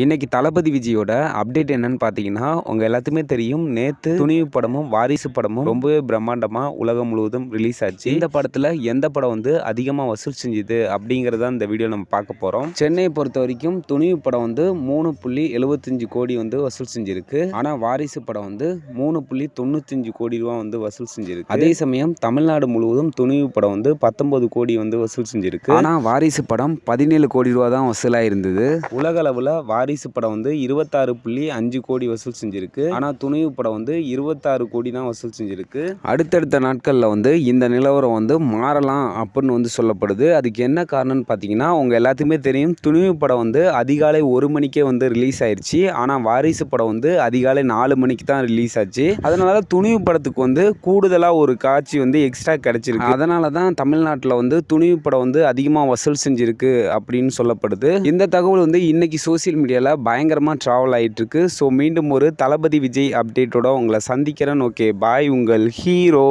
இன்னைக்கு தளபதி விஜயோட அப்டேட் என்னன்னு பார்த்தீங்கன்னா உங்க எல்லாத்துக்குமே தெரியும். நேத்து துணிவு படமும் வாரிசு படமும் ரொம்பவே பிரம்மாண்டமா உலகம் முழுவதும் ரிலீஸ் ஆச்சு. இந்த படத்துல எந்த படம் வந்து அதிகமாக வசூல் செஞ்சுது அப்படிங்கறத இந்த வீடியோ நம்ம பார்க்க போறோம். சென்னையை பொறுத்த வரைக்கும் துணிவு படம் வந்து மூணு புள்ளி எழுபத்தஞ்சு கோடி வந்து வசூல் செஞ்சிருக்கு. ஆனா வாரிசு படம் வந்து மூணு புள்ளி தொண்ணூத்தஞ்சு கோடி ரூபா வந்து வசூல் செஞ்சிருக்கு. அதே சமயம் தமிழ்நாடு முழுவதும் துணிவு படம் வந்து பத்தொன்பது கோடி வந்து வசூல் செஞ்சிருக்கு. ஆனா வாரிசு படம் பதினேழு கோடி ரூபா தான் வசூலாயிருந்தது. உலக அளவில் வாரிசு படம் வந்து இருபத்தாறு புள்ளி அஞ்சு கோடி வசூல் செஞ்சிருக்கு. ஆனால் துணிவு படம் வந்து இருபத்தாறு கோடி தான் வசூல் செஞ்சிருக்கு. அடுத்தடுத்த நாட்களில் வந்து இந்த நிலவரம் வந்து மாறலாம் அப்படின்னு வந்து சொல்லப்படுது. அதுக்கு என்ன காரணம்னு பார்த்தீங்கன்னா உங்கள் எல்லாத்துக்குமே தெரியும் துணிவு படம் வந்து அதிகாலை ஒரு மணிக்கே வந்து ரிலீஸ் ஆயிடுச்சு ஆனால் வாரிசு படம் வந்து அதிகாலை நாலு மணிக்கு தான் ரிலீஸ் ஆச்சு. அதனால துணிவு படத்துக்கு வந்து கூடுதலாக ஒரு காட்சி வந்து எக்ஸ்ட்ரா கிடைச்சிருக்கு. அதனால தான் தமிழ்நாட்டில் வந்து துணிவு படம் வந்து அதிகமாக வசூல் செஞ்சிருக்கு அப்படின்னு சொல்லப்படுது. இந்த தகவல் வந்து இன்னைக்கு சோசியல் ஏரியாவில் பயங்கரமாக ட்ராவல் ஆகிட்டுருக்கு ஸோ மீண்டும் ஒரு தளபதி விஜய் அப்டேட்டோட உங்களை சந்திக்கிறேன். ஓகே பாய் உங்கள் ஹீரோ.